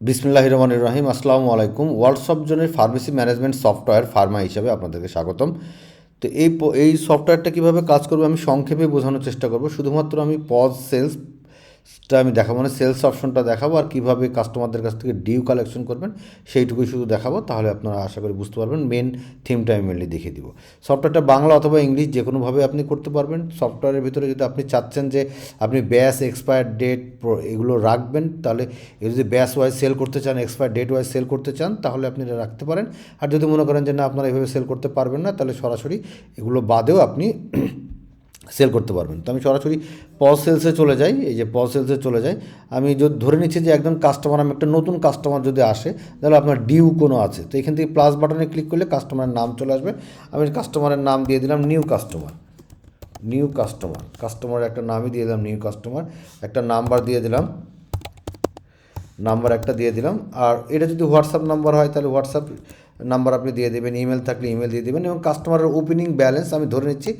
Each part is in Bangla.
বিসমুল্লাহ রহমান রহিম, আসসালামু আলাইকুম। ওয়ার্ল্ড জোনের ফার্মেসি ম্যানেজমেন্ট সফটওয়্যার ফার্মা হিসাবে আপনাদেরকে স্বাগতম। তো এই এই সফটওয়্যারটা কীভাবে কাজ করবে আমি সংক্ষেপে বোঝানোর চেষ্টা করব। শুধুমাত্র আমি পজ সেলসটা আমি দেখাবো মানে সেলস অপশনটা দেখাবো আর কীভাবে কাস্টমারদের কাছ থেকে ডিউ কালেকশন করবেন, সেইটুকুই শুধু দেখাবো, তাহলে আপনারা আশা করি বুঝতে পারবেন মেন থিমটা আমি মেনলি দেখিয়ে দিব। সফটওয়্যারটা বাংলা অথবা ইংলিশ যে কোনোভাবে আপনি করতে পারবেন সফটওয়্যারের ভিতরে যদি আপনি চাচ্ছেন যে আপনি ব্যাস এক্সপায়ার ডেট এগুলো রাখবেন, তাহলে যদি ব্যাস ওয়াইজ সেল করতে চান এক্সপায়ার ডেট ওয়াইজ সেল করতে চান, তাহলে আপনি এটা রাখতে পারেন। আর যদি মনে করেন যে না, আপনারা এভাবে সেল করতে পারবেন না, তাহলে সরাসরি এগুলো বাদেও আপনি সেল করতে পারবেন। তো আমি সরাসরি পজ সেলসে চলে যাই। এই যে পজ সেলসে চলে যাই। আমি যদি ধরে নিচ্ছি যে একজন কাস্টমার আমি একটা নতুন কাস্টমার যদি আসে, তাহলে আপনার ডিউ কোনো আছে। তো এখান থেকে প্লাস বাটনে ক্লিক করলে কাস্টমারের নাম চলে আসবে। আমি কাস্টমারের নাম দিয়ে দিলাম new customer new customer customer একটা নামই দিয়ে দিলাম নিউ কাস্টমার একটা নাম্বার দিয়ে দিলাম। নাম্বার একটা দিয়ে দিলাম। আর এটা যদি হোয়াটসঅ্যাপ নাম্বার হয়, তাহলে হোয়াটসঅ্যাপ নাম্বার আপনি দিয়ে দেবেন ইমেল থাকলে ইমেল দিয়ে দেবেন এবং কাস্টমারের ওপেনিং ব্যালেন্স আমি ধরে নিচ্ছি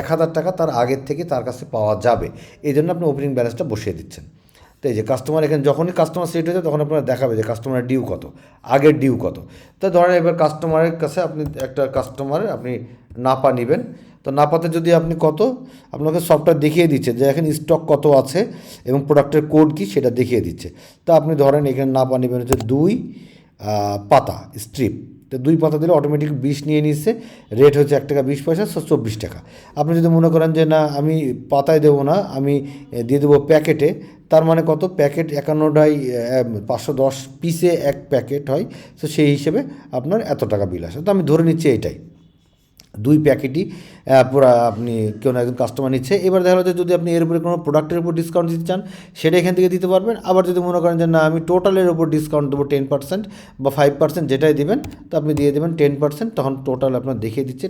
এক হাজার টাকা তার আগের থেকে তার কাছে পাওয়া যাবে। এই জন্য আপনি ওপেনিং ব্যালেন্সটা বসিয়ে দিচ্ছেন। তো এই যে কাস্টমার এখানে যখনই কাস্টমার সেট হয়ে যায়, তখন আপনার দেখাবে যে কাস্টমারের ডিউ কত, আগের ডিউ কত। তো ধরেন এবার কাস্টমারের কাছে আপনি একটা কাস্টমারের আপনি নাপা নেবেন। তো নাপাতে যদি আপনি কত, আপনাকে সফটওয়্যার দেখিয়ে দিচ্ছে যে এখন স্টক কত আছে এবং প্রোডাক্টের কোড কি সেটা দেখিয়ে দিচ্ছে। তো আপনি ধরেন এখানে নাপা নেবেন হচ্ছে দুই পাতা স্ট্রিপ তো দুই পাতা দিলে অটোমেটিক বিশ নিয়ে নিচ্ছে রেট হচ্ছে এক টাকা বিশ পয়সা চব্বিশ টাকা। আপনি যদি মনে করেন যে না, আমি পাতায় দেবো না, আমি দিয়ে দেবো প্যাকেটে, তার মানে কত? প্যাকেট একান্নটাই পাঁচশো দশ পিসে এক প্যাকেট হয়, তো সেই হিসেবে আপনার এত টাকা বিল আসে। তো আমি ধরে নিচ্ছি এইটাই। দুই প্যাকেটই আপনি কেউ না একজন কাস্টমার নিচ্ছে। এবার দেখা যাচ্ছে যদি আপনি এর উপরে কোনো প্রোডাক্টের উপর ডিসকাউন্ট দিতে চান, সেটা এখান থেকে দিতে পারবেন। আবার যদি মনে করেন যে না, আমি টোটালের উপর ডিসকাউন্ট দেবো টেন পার্সেন্ট বা ফাইভ পার্সেন্ট যেটাই দেবেন, তো আপনি দিয়ে দেবেন টেন পার্সেন্ট তখন টোটাল আপনার দেখিয়ে দিচ্ছে।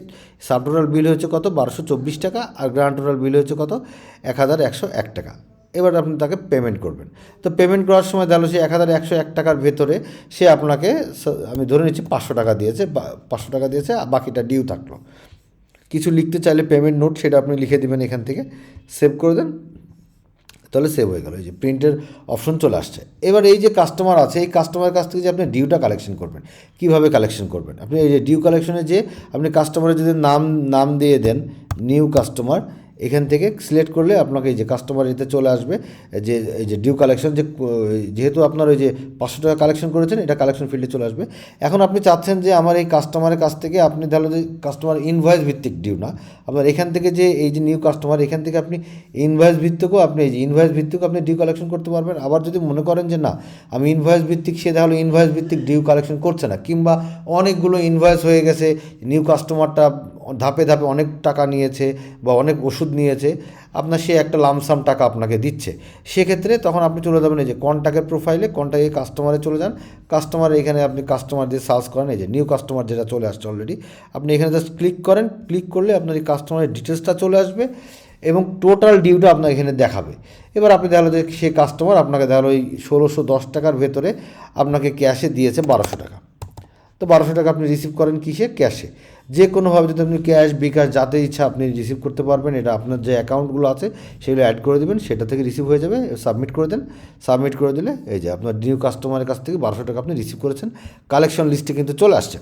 সাব টোটাল বিল হচ্ছে কত? বারোশো চব্বিশ টাকা। আর গ্রান্ড টোটাল বিল হচ্ছে কত? এক হাজার একশো এক টাকা। এবার আপনি তাকে পেমেন্ট করবেন। তো পেমেন্ট করার সময় তাহলে সে এক হাজার একশো এক টাকার ভেতরে সে আপনাকে আমি ধরে নিচ্ছি পাঁচশো টাকা দিয়েছে পাঁচশো টাকা দিয়েছে, আর বাকিটা ডিউ থাকল। কিছু লিখতে চাইলে পেমেন্ট নোট সেটা আপনি লিখে দেবেন এখান থেকে সেভ করে দেন, তাহলে সেভ হয়ে গেল। এই যে প্রিন্টের অপশন চলে আসছে। এবার এই যে কাস্টমার আছে, এই কাস্টমারের কাছ থেকে যে আপনি ডিউটা কালেকশন করবেন, কীভাবে কালেকশন করবেন? আপনি এই যে ডিউ কালেকশনে যে আপনি কাস্টমারের যদি নাম নাম দিয়ে দেন নিউ কাস্টমার এখান থেকে সিলেক্ট করলে আপনাকে এই যে কাস্টমার এতে চলে আসবে, যে, এই যে ডিউ কালেকশন যে, যেহেতু আপনার ওই যে পাঁচশো টাকা কালেকশন করেছেন, এটা কালেকশন ফিল্ডে চলে আসবে। এখন আপনি চাচ্ছেন যে আমার এই কাস্টমারের কাছ থেকে আপনি তাহলে যে কাস্টমার ইনভয়েস ভিত্তিক ডিউ না, আপনার এখান থেকে যে, এই যে নিউ কাস্টমার এখান থেকে আপনি ইনভয়েস ভিত্তিকও আপনি, এই যে ইনভয়েস ভিত্তিকও আপনি ডিউ কালেকশন করতে পারবেন। আবার যদি মনে করেন যে না, আমি ইনভয়েস ভিত্তিক, সে তাহলে ইনভয়েস ভিত্তিক ডিউ কালেকশন করছে না, কিংবা অনেকগুলো ইনভয়েস হয়ে গেছে নিউ কাস্টমারটা ধাপে ধাপে অনেক টাকা নিয়েছে বা অনেক ওষুধ নিয়েছে, আপনার সে একটা লামসাম টাকা আপনাকে দিচ্ছে। সেক্ষেত্রে তখন আপনি চলে যাবেন এই যে কন্ট্যাক্টের প্রোফাইলে কন্ট্যাক্টে কাস্টমারে চলে যান। কাস্টমার এখানে আপনি কাস্টমার দিয়ে সার্চ করেন, এই যে নিউ কাস্টমার যেটা চলে আসছে অলরেডি আপনি এখানে জাস্ট ক্লিক করেন ক্লিক করলে আপনার এই কাস্টমারের ডিটেলসটা চলে আসবে এবং টোটাল ডিউটা আপনার এখানে দেখাবে। এবার আপনি দেখাল যে সে কাস্টমার আপনাকে দেখাল ওই ষোলোশো দশ টাকার ভেতরে আপনাকে ক্যাশে দিয়েছে বারোশো টাকা। তো বারোশো টাকা আপনি রিসিভ করেন কিসে? ক্যাশে যে কোনোভাবে যদি আপনি ক্যাশ বিকাশ, যাতে ইচ্ছা আপনি রিসিভ করতে পারবেন, এটা আপনার যে অ্যাকাউন্টগুলো আছে, সেগুলো অ্যাড করে দেবেন, সেটা থেকে রিসিভ হয়ে যাবে সাবমিট করে দেন। সাবমিট করে দিলে, এই যে আপনার নিউ কাস্টমারের কাছ থেকে বারোশো টাকা আপনি রিসিভ করেছেন। কালেকশন লিস্টে কিন্তু চলে আসছে।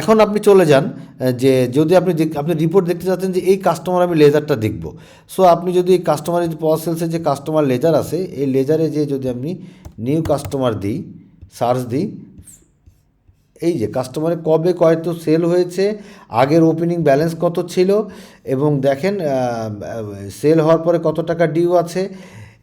এখন আপনি চলে যান যে যদি আপনি আপনি রিপোর্ট দেখতে চাচ্ছেন যে এই কাস্টমার আমি লেজারটা দেখব। সো আপনি যদি এই কাস্টমারের যে সেলসের যে কাস্টমার লেজার আছে, এই লেজারে যে যদি আপনি নিউ কাস্টমার দিই সার্চ দিই এই যে কাস্টমারে কবে কয়তো সেল হয়েছে, আগের ওপেনিং ব্যালেন্স কত ছিল এবং দেখেন সেল হওয়ার পরে কত টাকা ডিউ আছে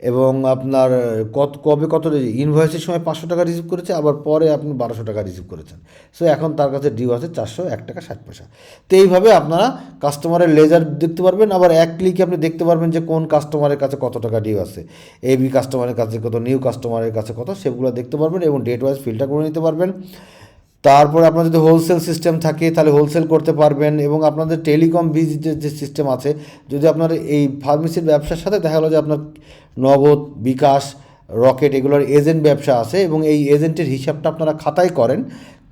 এবং আপনার কত, কবে কত ইনভয়েসের সময় পাঁচশো টাকা রিসিভ করেছে, আবার পরে আপনি বারোশো টাকা রিসিভ করেছেন। সো এখন তার কাছে ডিউ আছে চারশো এক টাকা ষাট পয়সা। তো এইভাবে আপনারা কাস্টমারের লেজার দেখতে পারবেন, আবার এক ক্লিকে আপনি দেখতে পারবেন যে কোন কাস্টমারের কাছে কত টাকা ডিউ আছে। এ বি কাস্টমারের কাছে কত নিউ কাস্টমারের কাছে কত, সেগুলো দেখতে পারবেন এবং ডেট ওয়াইজ ফিল্টার করে নিতে পারবেন। তারপরে আপনার যদি হোলসেল সিস্টেম থাকে, তাহলে হোলসেল করতে পারবেন এবং আপনাদের টেলিকম ভিজিটের যে সিস্টেম আছে, যদি আপনার এই ফার্মেসির ব্যবসার সাথে দেখা গেলো যে আপনার নগদ, বিকাশ, রকেট এগুলোর এজেন্ট ব্যবসা আছে এবং এই এজেন্টের হিসাবটা আপনারা খাতায় করেন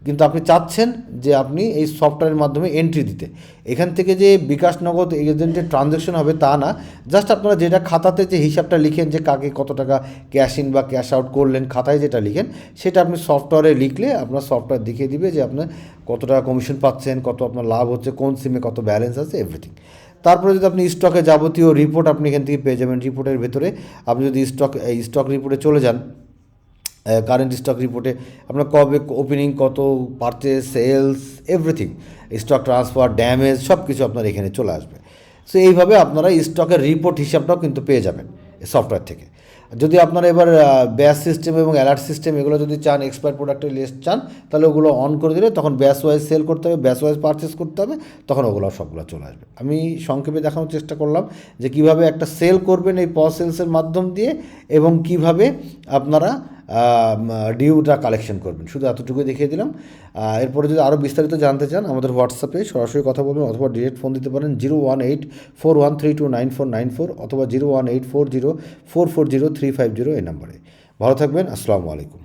কিন্তু আপনি চাচ্ছেন যে আপনি এই সফটওয়্যারের মাধ্যমে এন্ট্রি দিতে। এখান থেকে যে বিকাশ নগদ এজেন্টের ট্রানজ্যাকশন হবে তা না। জাস্ট আপনারা যেটা খাতাতে যে হিসাবটা লিখেন যে কাকে কত টাকা ক্যাশ ইন বা ক্যাশ আউট করলেন, খাতায় যেটা লিখেন, সেটা আপনি সফটওয়্যারে লিখলে আপনার সফটওয়্যার দেখিয়ে দিবে যে আপনার কত টাকা কমিশন পাচ্ছেন, কত আপনার লাভ হচ্ছে, কোন সিমে কত ব্যালেন্স আছে এভরিথিং তারপরে যদি আপনি স্টকে যাবতীয় রিপোর্ট আপনি এখান থেকে পেয়ে যাবেন। রিপোর্টের ভেতরে আপনি যদি স্টক স্টক রিপোর্টে চলে যান কারেন্ট স্টক রিপোর্টে আপনার কবে ওপেনিং কত purchase sales everything stock transfer damage সব কিছু আপনার এখানে চলে আসবে। সো এইভাবে আপনারা স্টকের রিপোর্ট হিসাবটাও কিন্তু পেয়ে যাবেন সফটওয়্যার থেকে। যদি আপনারা এবার ব্যাস সিস্টেম এবং অ্যালার্ট সিস্টেম এগুলো যদি চান এক্সপায়ার প্রোডাক্টের লিস্ট চান, তাহলে ওগুলো অন করে দিলে তখন ব্যাস ওয়াইজ সেল করতে হবে ব্যাস ওয়াইজ পারচেস করতে হবে, তখন ওগুলো সবগুলো চলে আসবে। আমি সংক্ষেপে দেখানোর চেষ্টা করলাম যে কীভাবে একটা সেল করবেন এই প সেলসের মাধ্যম দিয়ে এবং কীভাবে আপনারা ডিউটা কালেকশন করবেন। শুধু এতটুকুই দেখিয়ে দিলাম। এরপরে যদি আরও বিস্তারিত জানতে চান, আমাদের হোয়াটসঅ্যাপে সরাসরি কথা বলবেন অথবা ডিরেক্ট ফোন দিতে পারেন zero one eight four one three two nine four nine four অথবা zero one eight four zero four four zero three five zero এই নাম্বারে ভালো থাকবেন আসসালামু আলাইকুম।